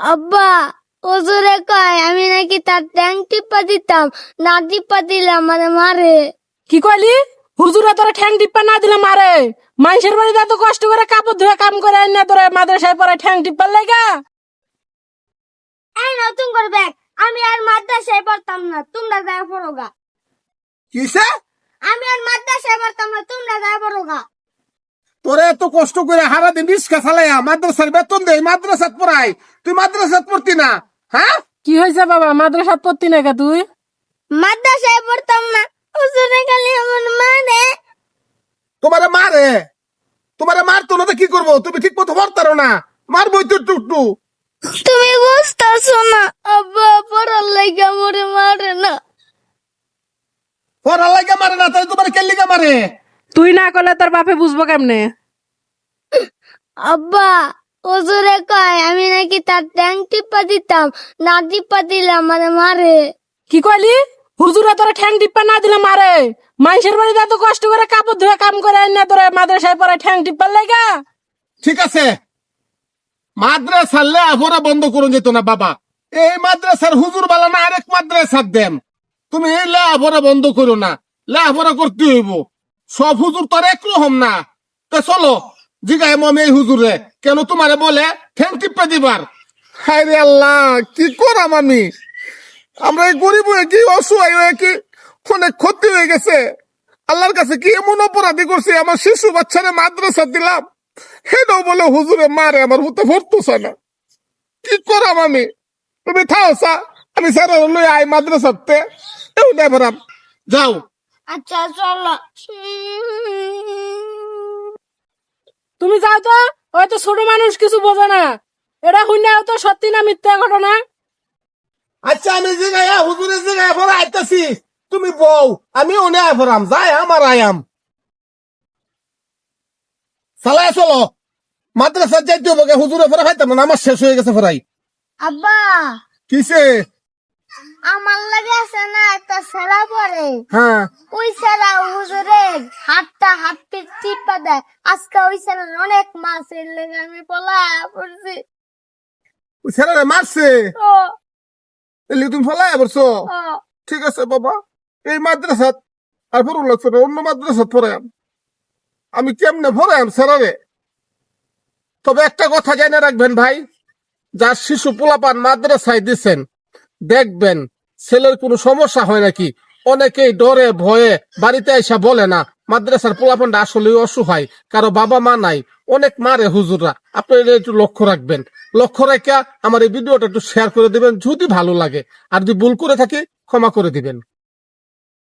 আব্বা ওজোরে কয় আমি নাকি তার ট্যাং টিপা দিতাম না টিপা দিলে আমারে মারে। কি কইলি? হুজুরে তোরা ঠ্যাং টিপ্পা না দিলে মারে। মানুষের বাড়িতে এত কষ্ট করে কাপড় ধুয়ে কাম করে না তোরা মাদ্রাসায় পরে ঠ্যাং টিপ্পার লাগা? এই নতুন করবে আমি আর মাদ্রাসায় পড়তাম না তোমরা যায় পড়োগা। কিসে? আমি আর মাদ্রাসায় পড়তাম না তোমরা যায় পড়োগা তোরে এত কষ্ট করে হারা দিন রিক্সা চালাইয়া মাদ্রাসার বেতন দেই মাদ্রাসাত পড়াই তুই মাদ্রাসাত পড়তি না? হ্যাঁ? কি হয়েছে বাবা? মাদ্রাসাত পড়তি না কা তুই? মাদ্রাসায় পড়তাম না। ওজোরে খালি আমার মারে। তোমারে মারে? তোমারে মারতো না তো কি করব? তুমি ঠিক মতো পড়তারো না। মারবই তো টুকটু তুমি বুঝতেছো না। আব্বা পড়ার লাগে আমারে মারে না। পড়ার লাগে মারে না তাহলে তোমার কেল্লিকা মারে? তুই না করলে তোর বাপে বুঝব কেমনে? আব্বা ওজোরে কয় আমি নাকি তার ট্যাং টিপা দিতাম না টিপা দিলে আমারে মারে। কি কইলি? হুজুরে তোরা ঠ্যাং টিপ্পা না দিলে মারে। মানুষের বাড়িতে এত কষ্ট করে কাপড় ধুয়ে কাম করে না তোরা মাদ্রাসায় পরে ঠ্যাং টিপ্পার লাগা? ঠিক আছে। মাদ্রাসার লেখাপড়া বন্ধ করুন যেত না বাবা। এই মাদ্রাসার হুজুর বালা না আরেক মাদ্রাসার দেম তুমি এই লেখাপড়া বন্ধ করো না। লেখাপড়া করতে হইব। সব হুজুর তো আর একরকম না। তো চলো। আমি এই হুজুরে, কেন তোমারে বলে? ঠ্যাং টিপে দিবার। হায় রে আল্লাহ, কি করাম আমি? আমরা এই গরিব হয়ে কি, অসহায় হয়ে কি অনেক ক্ষতি হয়ে গেছে? আল্লাহর কাছে কি এমন অপরাধী করছি? আমার শিশু বাচ্চারে মাদ্রাসা দিলাম। হেটাও বলে, হুজুরে, মারে, আমার হতে ভরতেছে না। কি করাম আমি? তুমি থাও সা আমি স্যার লই আই মাদ্রাসাতে। এও নাই ভরাম যাও। আচ্ছা চলো। তুমি যাও তো ওই তো ছোট মানুষ কিছু বোঝে না। এটা শুনে তো সত্যি না মিথ্যা ঘটনা? আচ্ছা আমি জিগাইয়া হুজুরে জিগাইয়া ভরা আইতাছি। তুমি বউ আমি ওনে আই ভরাম যাই আমার আয়াম চালাই চলো। মাদ্রাসা যাইতে হবে হুজুরে ফেরা খাইতাম না আমার শেষ হয়ে গেছে ফেরাই। আব্বা! কিসে? আমার লাগে আছে না একটা সেরা পরে। হ্যাঁ। ওই সেরা হুজুরে হাতটা হাত পিট টিপা দেয়। আজকে ওই অনেক মাছের লেগে আমি পলা পড়ছি। ছেলেরে মারছে? ও। এলি তুমি বলছো ও। ঠিক আছে বাবা এই মাদ্রাসাত আর পড়ুন লাগছে না অন্য মাদ্রাসাত পড়ায়াম। আমি কেমনে পড়ায়াম স্যারারে তবে একটা কথা জেনে রাখবেন ভাই যার শিশু পোলাপান মাদ্রাসায় দিছেন দেখবেন, ছেলের কোনো সমস্যা হয় নাকি? অনেকেই ডরে, ভয়ে বাড়িতে আইসা বলে না, মাদ্রাসার পোলাপনটা আসলে অসহায়, কারও বাবা মা নাই। অনেক মারে হুজুররা। আপনি একটু লক্ষ্য রাখবেন। লক্ষ্য রেখে আমার এই ভিডিওটা একটু শেয়ার করে দিবেন যদি ভালো লাগে। আর যদি ভুল করে থাকি, ক্ষমা করে দিবেন।